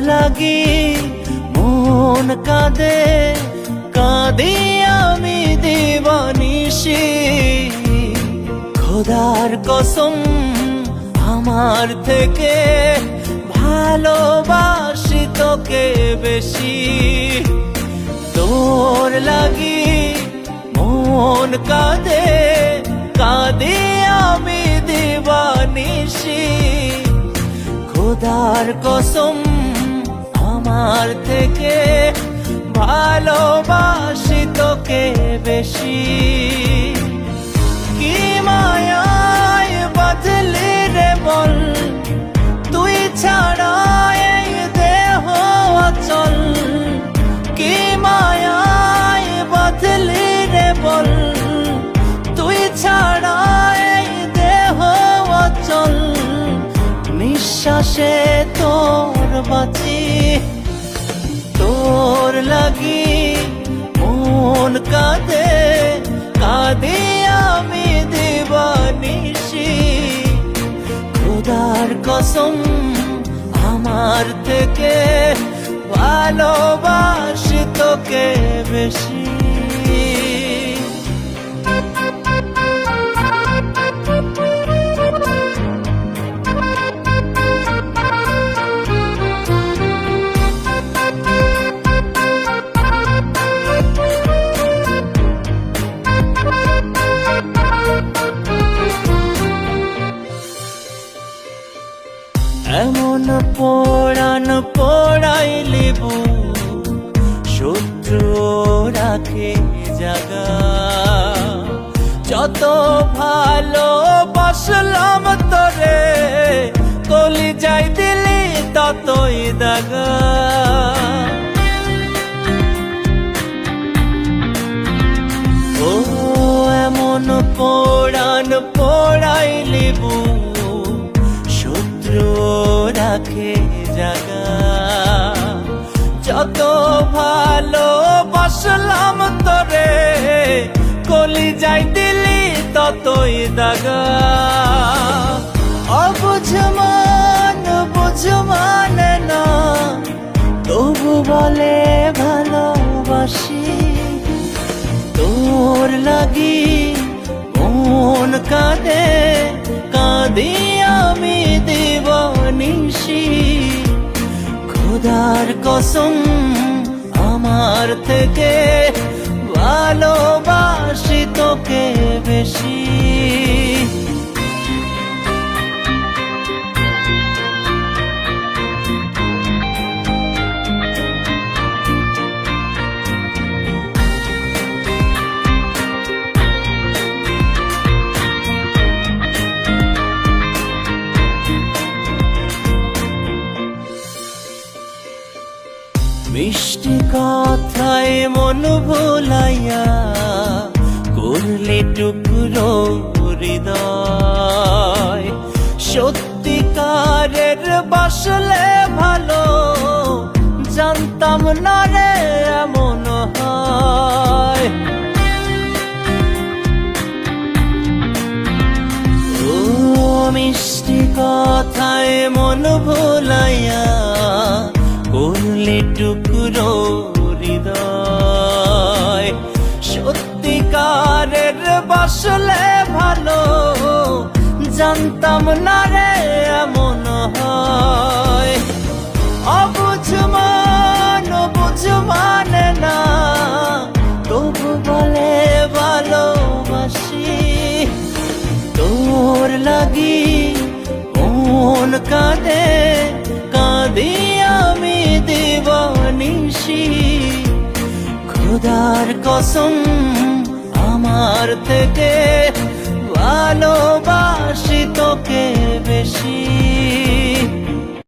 লাগি, মন কাঁদে, কাঁদি আমি দিবানিসি খোদার কসম আমার থেকে ভালোবাসি তোকে বেশি। তোর লাগি, মন কাঁদে কাঁদে আমি দিবানিসি খোদার কসম আমার থেকে ভালোবাসি তোকে বেশি। কি মায়ায় বদলি রে বল? তুই ছাড়া এই দেহ অচল। কি মায়ায় বদলি রে বল? তুই ছাড়া এই দেহ অচল। নিঃশ্বাসে তোর বাঁচি। তোর লাগি মন কাঁদে কাঁদে আমি দেবানিসি খোদার কসম আমার থেকে ভালোবাসি তোকে বেশি। এমন পোড়ান পোড়াইলিবু শত্রু রাখে জাগা। যত ভালো বসলাম তোরে কলি যাই দিলি ততই দাগা। জাগা। যত ভালো বসলাম তোরে, কলি যাই দিলি ততই দাগা। অবুঝ মান, বুঝ মানে না, তবু বলে ভালোবাসি। তোর লাগি মন কাঁদে, কাঁদি খোদার কসম আমার থেকে ভালোবাসি তোকে বেশি। মিষ্টি কথায় মন ভুলাইয়া করলে টুকরো হৃদয়। সত্যিকারের বাসলে ভালো, জানতাম না রে এমন হয়। মিষ্টি কথায় মন ভুলাইয়া টুকরো হৃদয়। সত্যিকারের বাসলে ভালো, জানতাম না রে এমন হয়। অবুঝ মান বুঝ মানে না, তবু বলে ভালোবাসি। তোর লাগি মন কাঁদে খোদার কসম আমার থেকে ভালোবাসি তোকে বেশি।